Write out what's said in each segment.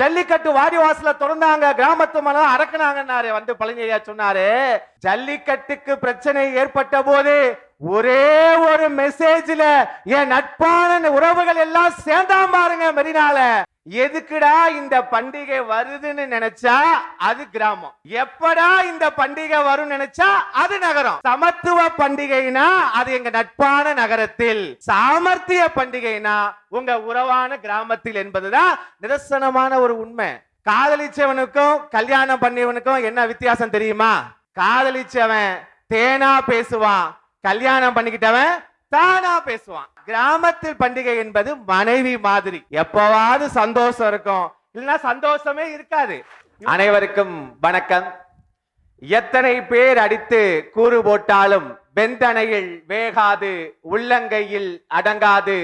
ஜல்லிக்கட்டு வாடி வாசல திறந்தாங்க. கிராமத்து மலம் அடக்குனாங்கன்னாரு வந்து பழனியா சொன்னாரு ஜல்லிக்கட்டுக்கு பிரச்சனை ஏற்பட்ட போது ஒரே ஒரு மெசேஜ்ல என் நட்பான உறவுகள் எல்லாம் சேர்ந்தாம் பாருங்க மெரினால. எதுக்குடா இந்த பண்டிகை வருதுன்னு நினைச்சா அது கிராமம். எப்படா இந்த பண்டிகை வரும் நினைச்சா அது நகரம். சமத்துவ பண்டிகைனா அது எங்க நட்பான நகரத்தில். சாமர்த்திய பண்டிகைனா உங்க உறவான கிராமத்தில் என்பதுதான் நிதர்சனமான ஒரு உண்மை. காதலிச்சவனுக்கும் கல்யாணம் பண்ணியவனுக்கும் என்ன வித்தியாசம் தெரியுமா? காதலிச்சவன் தேனா பேசுவான் கல்யாணம் பண்ணிக்கிட்டவன் தானா பேசுவான். கிராமத்தில் பண்டிகை என்பது மனைவி மாதிரி. எப்பவாவது சந்தோஷம் இருக்கும். இல்லைன்னா சந்தோஷமே இருக்காது. அனைவருக்கும் வணக்கம். எத்தனை பேர் அடித்து கூறு போட்டாலும் வெந்தனையில் வேகாது உள்ளங்கையில் அடங்காது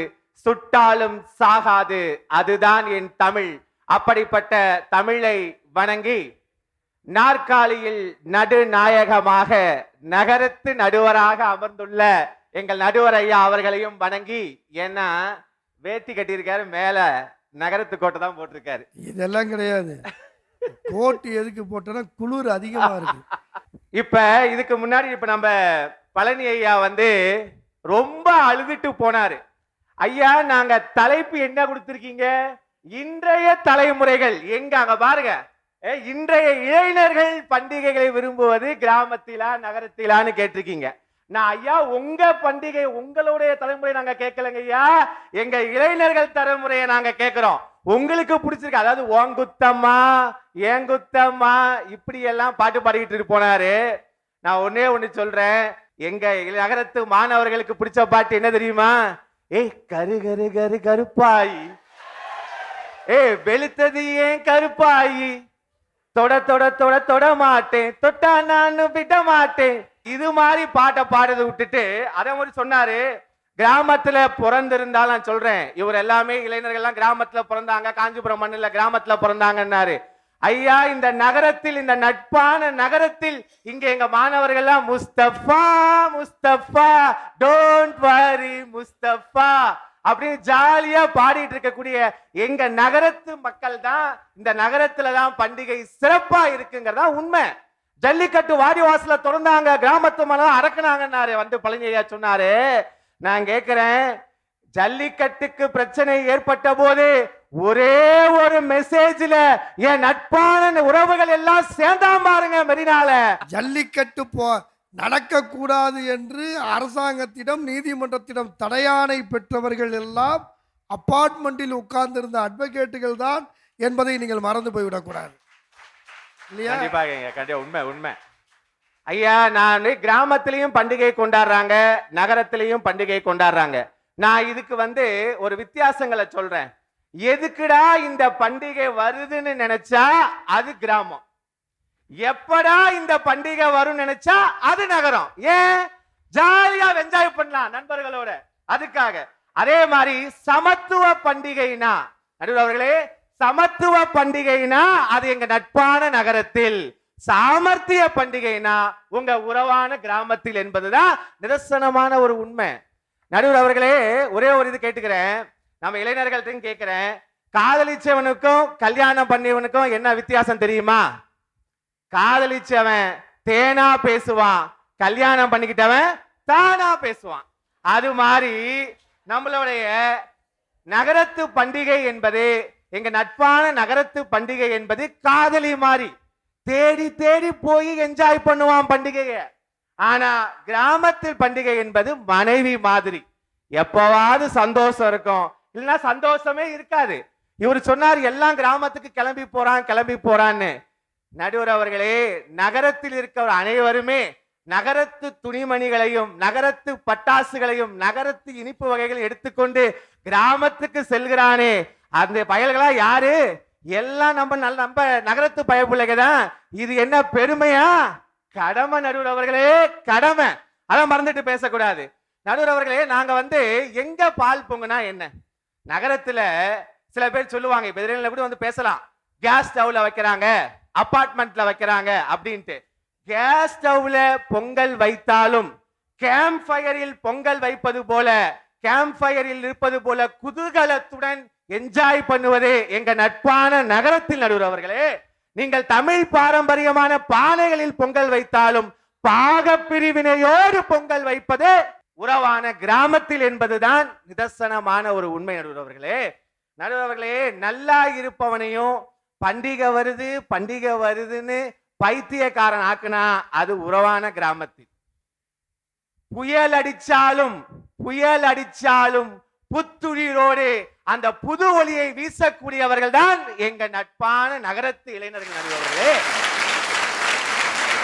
சுட்டாலும் சாகாது அதுதான் என் தமிழ். அப்படிப்பட்ட தமிழை வணங்கி நாற்காலியில் நடுநாயகமாக நகரத்து நடுவராக அமர்ந்துள்ள எங்கள் நடுவர் ஐயா அவர்களையும் வணங்கி ஏன்னா வேட்டி கட்டியிருக்காரு மேல நகரத்து கோட்டை தான் போட்டிருக்காரு. இதெல்லாம் கிடையாது. கோட்டு எதுக்கு போட்டோன்னா குளிர் அதிகமா இருக்கு. இப்ப இதுக்கு முன்னாடி இப்ப நம்ம பழனி ஐயா வந்து ரொம்ப அழுதுட்டு போனாரு. ஐயா நாங்க தலைப்பு என்ன கொடுத்திருக்கீங்க? இன்றைய தலைமுறைகள் எங்க? அங்க பாருங்க. இன்றைய இளைஞர்கள் பண்டிகைகளை விரும்புவது கிராமத்திலா நகரத்திலான்னு கேட்டிருக்கீங்க. நான் ஐயா உங்க பண்டிகை உங்களுடைய தலைமுறை நாங்க கேட்கலங்க ஐயா. எங்க இளைஞர்கள் தலைமுறையை நாங்க கேட்கிறோம். உங்களுக்கு பிடிச்சிருக்கு. அதாவது ஓங்குத்தம்மா ஏங்குத்தம்மா இப்படி எல்லாம் பாட்டு பாடிக்கிட்டு போனாரு. நான் ஒன்னே ஒண்ணு சொல்றேன். எங்க நகரத்து மாணவர்களுக்கு பிடிச்ச பாட்டு என்ன தெரியுமா? ஏய் கரு கரு கரு கருப்பாயி. ஏய் வெளுத்தது ஏன் கருப்பாயி? தொட தொட தொட தொட மாட்டேன். தொட்டா நான் விட மாட்டேன். இது மாதிரி பாட்டை பாடுறதை விட்டுட்டு அதை மாதிரி சொன்னாரு கிராமத்துல பிறந்திருந்தாலும் நான் சொல்றேன். இவர் எல்லாமே இளைஞர்கள் எல்லாம் கிராமத்துல பிறந்தாங்க காஞ்சிபுரம் மண்ணில் கிராமத்துல பிறந்தாங்கன்னாரு. ஐயா இந்த நகரத்தில் இந்த நட்பான நகரத்தில் இங்க எங்க மாணவர்கள் எல்லாம் முஸ்தபா முஸ்தபா டோன்ட் வரி முஸ்தபா அப்படின்னு ஜாலியா பாடிட்டு இருக்கக்கூடிய எங்க நகரத்து மக்கள் தான் இந்த நகரத்துல தான் பண்டிகை சிறப்பா இருக்குங்கிறதா உண்மை. ஜல்லிக்கட்டு வாடி வாசல திறந்தாங்க. கிராமத்து மனம் அறக்குனாங்கன்னாரு வந்து பழனியா சொன்னாரு. நான் கேக்குறேன் ஜல்லிக்கட்டுக்கு பிரச்சனை ஏற்பட்ட போது ஒரே ஒரு மெசேஜ்ல என் நட்பான உறவுகள் எல்லாம் சேர்ந்தா பாருங்க மெரினால. ஜல்லிக்கட்டு போ நடக்கக்கூடாது என்று அரசாங்கத்திடம் நீதிமன்றத்திடம் தடையானை பெற்றவர்கள் எல்லாம் அப்பார்ட்மெண்ட்டில் உட்கார்ந்திருந்த அட்வொகேட்டுகள் தான் என்பதை நீங்கள் மறந்து போய்விடக்கூடாது. இல்லையா? கண்டிப்பாக கண்டிப்பா. உண்மை உண்மை. ஐயா நான் கிராமத்திலையும் பண்டிகை கொண்டாடுறாங்க நகரத்திலையும் பண்டிகை கொண்டாடுறாங்க. நான் இதுக்கு வந்து ஒரு வித்தியாசங்களை சொல்றேன். எதுக்குடா இந்த பண்டிகை வருதுன்னு நினைச்சா அது கிராமம். எப்படா இந்த பண்டிகை வரும் நினைச்சா அது நகரம். ஏன்? ஜாலியா என்ஜாய் பண்ணலாம் நண்பர்களோட. அதுக்காக. அதே மாதிரி சமத்துவ பண்டிகைனா நடுவர் அவர்களே சமத்துவ பண்டிகைனா அது எங்க நட்பான நகரத்தில். சாமர்த்திய பண்டிகைனா உங்க உறவான கிராமத்தில் என்பதுதான் நிதர்சனமான ஒரு உண்மை. நடுவர் அவர்களே ஒரே ஒரு இது கேட்டுக்கிறேன். நம்ம இளைஞர்கள்ட்டையும் கேட்கிறேன் காதலிச்சவனுக்கும் கல்யாணம் பண்ணியவனுக்கும் என்ன வித்தியாசம் தெரியுமா? காதலிச்சவன் தேனா பேசுவான். கல்யாணம் பண்ணிக்கிட்டவன் தானா பேசுவான். அது மாதிரி நம்மளுடைய நகரத்து பண்டிகை என்பது எங்க நட்பான நகரத்து பண்டிகை என்பது காதலி மாதிரி தேடி தேடி போய் என்ஜாய் பண்ணுவான் பண்டிகையை. ஆனா கிராமத்தில் பண்டிகை என்பது மனைவி மாதிரி. எப்பவாவது சந்தோஷம் இருக்கும். இல்லைன்னா சந்தோஷமே இருக்காது. இவர் சொன்னார் எல்லாம் கிராமத்துக்கு கிளம்பி போறான் கிளம்பி போறான்னு. நடுவர் அவர்களே நகரத்தில் இருக்கிற அனைவருமே நகரத்து துணிமணிகளையும் நகரத்து பட்டாசுகளையும் நகரத்து இனிப்பு வகைகளை எடுத்துக்கொண்டு கிராமத்துக்கு செல்கிறானே. அந்த பயல்களா யாரு? எல்லாம் நம்ம நல்ல நம்ம நகரத்து பயப்பிள்ளைங்க தான் இது என்ன பெருமையா? கடமை நடுவர் அவர்களே கடமை. அதான் மறந்துட்டு பேசக்கூடாது. நடுவர் அவர்களே நாங்க வந்து எங்க பால் பொங்குனா என்ன? நகரத்துல சில பேர் சொல்லுவாங்க இப்ப எதிரில கூட வந்து பேசலாம். கேஸ் ஸ்டவ்ல வைக்கிறாங்க அப்பார்ட்மெண்ட்ல வைக்கிறாங்க அப்படின்ட்டு. கேஸ் ஸ்டவ்ல பொங்கல் வைத்தாலும் கேம்ப் ஃபயரில் பொங்கல் வைப்பது போல கேம்ப் ஃபயரில் இருப்பது போல குதூகலத்துடன் என்ஜாய் பண்ணுவதே எங்க நட்பான நகரத்தில் நடுவர் அவர்களே. நீங்கள் தமிழ் பாரம்பரியமான பானைகளில் பொங்கல் வைத்தாலும் பாக பிரிவினையோடு பொங்கல் வைப்பது உறவான கிராமத்தில் என்பதுதான் நிதர்சனமான ஒரு உண்மை நடுவர் அவர்களே. நடுவர் அவர்களே நல்லா இருப்பவனையும் பண்டிகை வருது பண்டிகை வருதுன்னு பைத்தியக்காரன் ஆக்குனா அது உறவான கிராமத்தில். புயல் அடிச்சாலும் புயல் அடிச்சாலும் புத்துயிரோடு அந்த புது ஒளியை வீசக்கூடியவர்கள் தான் எங்க நட்பான நகரத்து இளைஞர்கள் நடுவர்களே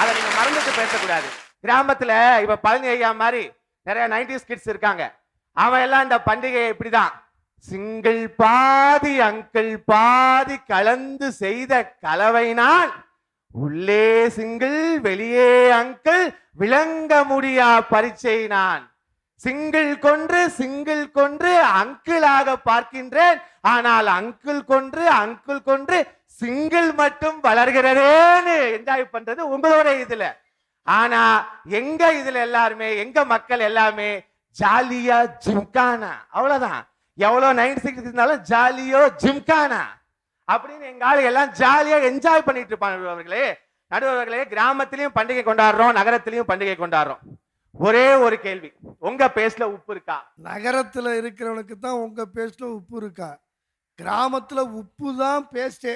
அதை நீங்க மறந்துட்டு பேசக்கூடாது. கிராமத்துல இப்ப பழனி ஐயா மாதிரி நிறைய நைன்டிஸ் கிட்ஸ் இருக்காங்க. அவன் எல்லாம் இந்த பண்டிகையை இப்படிதான். சிங்கிள் பாதி அங்கிள் பாதி கலந்து செய்த கலவைனால் உள்ளே சிங்கிள் வெளியே அங்கிள் விளங்க முடியா பரீட்சை நான். சிங்கிள் கொன்று சிங்கிள் கொன்று அங்கிளாக பார்க்கின்றேன். ஆனால் அங்கிள் கொன்று அங்கிள் கொன்று சிங்கிள் மட்டும் வளர்கிறதேன்னு என்ஜாய் பண்றது உங்களோட இதுல. ஆனா எங்க இதுல எல்லாருமே எங்க மக்கள் எல்லாமே ஜாலியா ஜிம்கானா. அவ்வளவுதான். எவ்வளவு நைன் சிக்ஸ் இருந்தாலும் ஜாலியோ ஜிம்கானா. அப்படின்னு எங்க ஆளு எல்லாம் ஜாலியா என்ஜாய் பண்ணிட்டு இருப்பாங்க அவர்களே நடுவர்களே கிராமத்திலையும் பண்டிகை கொண்டாடுறோம் நகரத்திலையும் பண்டிகை கொண்டாடுறோம். ஒரே ஒரு கேள்வி. உங்க பேஸ்ல உப்பு இருக்கா? நகரத்துல இருக்கிறவனுக்கு தான் உங்க பேஸ்ட்ல உப்பு இருக்கா? கிராமத்துல உப்பு தான் பேஸ்டே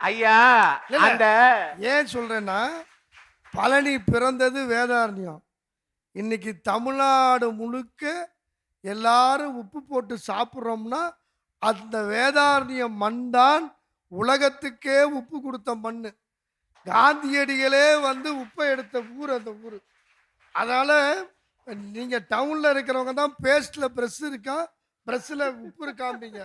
ஐயா. அந்த ஏன் சொல்றேன்னா பழனி பிறந்தது வேதாரண்யம். இன்னைக்கு தமிழ்நாடு முழுக்க எல்லாரும் உப்பு போட்டு சாப்பிட்றோம்னா அந்த வேதாரண்யம் மண் தான் உலகத்துக்கே உப்பு கொடுத்த மண் காந்தியடிகளே வந்து உப்பை எடுத்த ஊர் அந்த ஊர். அதனால் நீங்கள் டவுனில் இருக்கிறவங்க தான் பேஸ்ட்டில் ப்ரெஸ் இருக்கா? ப்ரெஸ்ஸில் உப்பு இருக்காம்பீங்க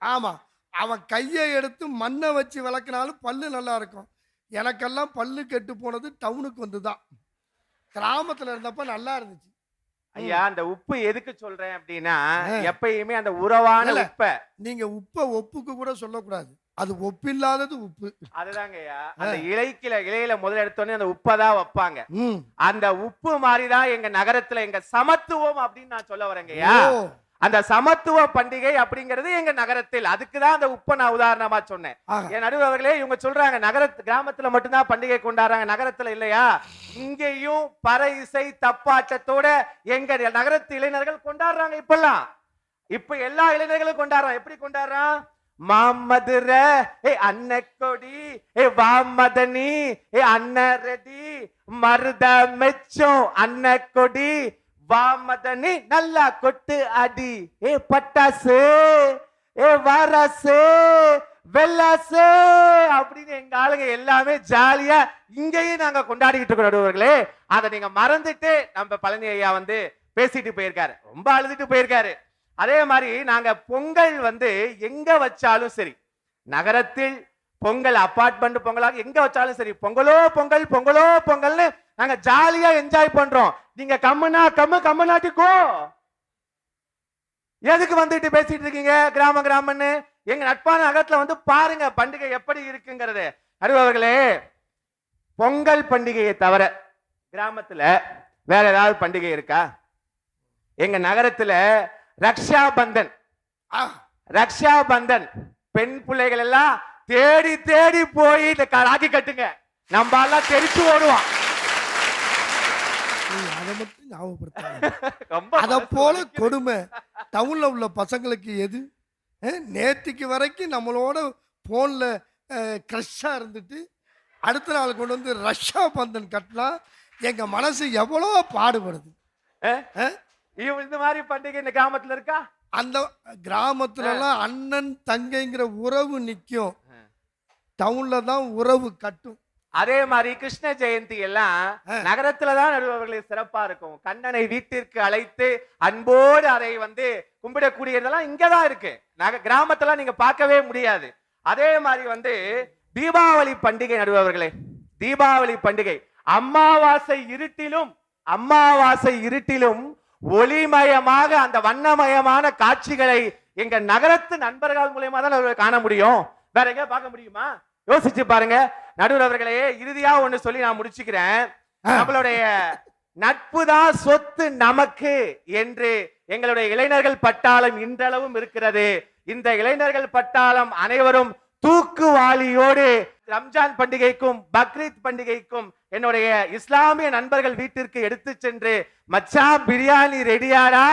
ஆமாம் அவன் கையை எடுத்து மண்ணை வச்சு விளக்குனாலும் பல்லு நல்லா இருக்கும். எனக்கெல்லாம் பல்லு கெட்டு போனது டவுனுக்கு வந்து தான் கிராமத்தில் இருந்தப்போ நல்லா இருந்துச்சு. ஐயா அந்த உப்பு எதுக்கு சொல்றேன் அப்படின்னா. எப்பயுமே அந்த உறவான. உப்ப. நீங்கள் உப்பை ஒப்புக்கு கூட சொல்லக்கூடாது. அது ஒப்பில்லாதது உப்பு. அதுதாங்க ஐயா அந்த இலைக்கில இலையில முதல் எடுத்தோடனே அந்த உப்பை தான் வைப்பாங்க. அந்த உப்பு மாதிரிதான் எங்க நகரத்துல எங்க சமத்துவம் அப்படின்னு நான் சொல்ல வரேங்க ஐயா. அந்த சமத்துவ பண்டிகை அப்படிங்கிறது எங்க நகரத்தில். அதுக்கு தான் அந்த உப்பை நான் உதாரணமா சொன்னேன். என் நடுவர்களே இவங்க சொல்றாங்க நகர கிராமத்துல மட்டும்தான் பண்டிகை கொண்டாடுறாங்க நகரத்துல இல்லையா? இங்கேயும் பற இசை தப்பாட்டத்தோட எங்க நகரத்து இளைஞர்கள் கொண்டாடுறாங்க இப்பெல்லாம். இப்ப எல்லா இளைஞர்களும் கொண்டாடுறான். எப்படி கொண்டாடுறான்? மாமதுர ஏ அன்ன கொடி ஏ வாமதனி ஏ அன்ன ரெடி மருத மெச்சம் அன்ன கொடி வாமதனி நல்லா கொட்டு அடி. ஏ பட்டாசு ஏ வாராசு வெள்ளாசு அப்படின்னு எங்க ஆளுங்க எல்லாமே ஜாலியா இங்கேயும் நாங்க கொண்டாடிக்கிட்டு இருக்கோம் நடுவர்களே. அதை நீங்க மறந்துட்டு நம்ம பழனி ஐயா வந்து பேசிட்டு போயிருக்காரு. ரொம்ப அழுதுட்டு போயிருக்காரு. அதே மாதிரி நாங்க பொங்கல் வந்து எங்க வச்சாலும் சரி நகரத்தில் பொங்கல் அப்பார்ட்மெண்ட் பொங்கலாக எங்க வச்சாலும் சரி பொங்கலோ பொங்கல் பொங்கலோ பொங்கல்னு நாங்க ஜாலியா என்ஜாய் பண்றோம். நீங்க கம்முனா கம்மு கம்முனாட்டிக்கோ எதுக்கு வந்துட்டு பேசிட்டு இருக்கீங்க? கிராம கிராமன்னு எங்க நட்பான அகத்துல வந்து பாருங்க பண்டிகை எப்படி இருக்குங்கிறது. அறிவர்களே பொங்கல் பண்டிகையை தவிர கிராமத்துல வேற ஏதாவது பண்டிகை இருக்கா? எங்க நகரத்துல ரக்ஷா பந்தன். ஆ ரக்ஷா பந்தன். பெண் பிள்ளைகள் எல்லாம் தேடி தேடி போய் இந்த க- ராக்கி கட்டுங்க. நம்ம எல்லாம் தெரிச்சு ஓடுவோம் அதை மட்டும் ஞாபகப்படுத்தாங்க ரொம்ப அதை மனசு போல வலிக்குது. கொடுமை. டவுன்ல உள்ள பசங்களுக்கு எது? அஹ், நேத்திக்கு வரைக்கும் நம்மளோட போன்ல க்ரஷ்ஷா இருந்துட்டு அடுத்த நாள் கொண்டு வந்து ரஷ்யா பந்தன் கட்டினா எங்க மனசு எவ்வளோ பாடுபடுது. அஹ்? அஹ், இவ- இந்த மாதிரி பண்டிகை இந்த கிராமத்துல இருக்கா? அந்த கிராமத்துலலாம் அண்ணன் தங்கைங்கிற உறவு நிற்கும் டவுன்ல தான் உறவு கட்டும். அதே மாதிரி கிருஷ்ண ஜெயந்தி எல்லாம் நகரத்துல தான் நடுவர்களுக்கு சிறப்பா இருக்கும். கண்ணனை வீட்டிற்கு அழைத்து அன்போடு அதை வந்து கும்பிடக்கூடியதெல்லாம் இங்கதான் இருக்கு. நக கிராமத்துல நீங்க பார்க்கவே முடியாது. அதே மாதிரி வந்து தீபாவளி பண்டிகை நடுவர்களே தீபாவளி பண்டிகை. அமாவாசை இருட்டிலும் அமாவாசை இருட்டிலும் ஒளிமயமாக அந்த வண்ணமயமான காட்சிகளை எங்க நகரத்து நண்பர்கள் மூலியமா தான் காண முடியும். வேற எங்க பார்க்க முடியுமா? யோசிச்சு பாருங்க. நடுவர் அவர்களே இறுதியா ஒண்ணு சொல்லி நான் முடிச்சுக்கிறேன். நம்மளுடைய நட்பு தான் சொத்து நமக்கு என்று எங்களுடைய இளைஞர்கள் பட்டாளம் இன்றளவும் இருக்கிறது. இந்த இளைஞர்கள் பட்டாளம் அனைவரும் தூக்குவாளியோடு ரம்ஜான் பண்டிகைக்கும் பக்ரீத் பண்டிகைக்கும் என்னுடைய இஸ்லாமிய நண்பர்கள் வீட்டிற்கு எடுத்து சென்று மச்சான் பிரியாணி ரெடியாடா?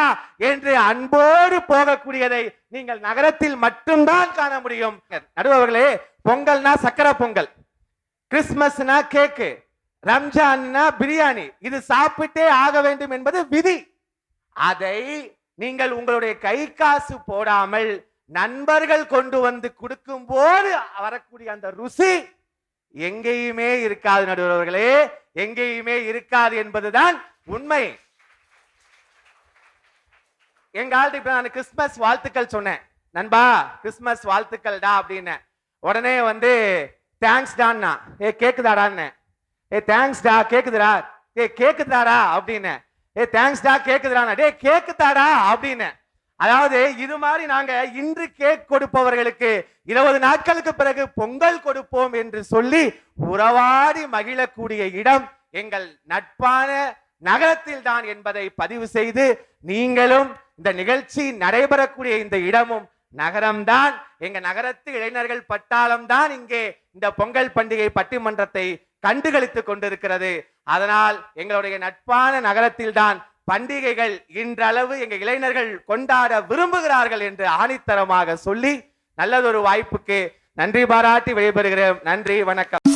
என்று அன்போடு போகக்கூடியதை நீங்கள் நகரத்தில் மட்டும்தான் காண முடியும். நடுவர்களே பொங்கல்னா சக்கரை பொங்கல். கிறிஸ்மஸ்னா கேக்கு ரம்ஜான்னா பிரியாணி. இது சாப்பிட்டே ஆக வேண்டும் என்பது விதி. அதை நீங்கள் உங்களுடைய கை காசு போடாமல் நண்பர்கள் கொண்டு வந்து கொடுக்கும் போது வரக்கூடிய அந்த ருசி எங்கேயுமே இருக்காது நடுவர்களே. எங்கேயுமே இருக்காது என்பதுதான் உண்மை. எங்க ஆள்கிட்ட இப்ப நான் கிறிஸ்மஸ் வாழ்த்துக்கள் சொன்னேன். நண்பா கிறிஸ்மஸ் வாழ்த்துக்கள்டா அப்படின்னு. உடனே வந்து தேங்க்ஸ் டான்னா ஏ கேக்குதாடான்னு ஏ தேங்க்ஸ் டா கேக்குதுடா. ஏ கேக்குதாடா அப்படின்னு. ஏ தேங்க்ஸ் டா கேக்குதுடா டே கேக்குதாடா அப்படின்னு. அதாவது இது மாதிரி நாங்க இன்று கேக் கொடுப்பவர்களுக்கு இருபது நாட்களுக்கு பிறகு பொங்கல் கொடுப்போம் என்று சொல்லி உறவாடி மகிழக்கூடிய இடம் எங்கள் நட்பான நகரத்தில் தான் என்பதை பதிவு செய்து நீங்களும் இந்த நிகழ்ச்சி நடைபெறக்கூடிய இந்த இடமும் நகரம்தான் எங்க நகரத்து இளைஞர்கள் பட்டாளம் தான் இங்கே இந்த பொங்கல் பண்டிகை பட்டிமன்றத்தை கண்டுகளித்துக் கொண்டிருக்கிறது. அதனால் எங்களுடைய நட்பான நகரத்தில்தான் பண்டிகைகள் இன்றளவு எங்க இளைஞர்கள் கொண்டாட விரும்புகிறார்கள் என்று ஆணித்தரமாக சொல்லி நல்லதொரு வாய்ப்புக்கு நன்றி பாராட்டி விடைபெறுகிறேன். நன்றி வணக்கம்.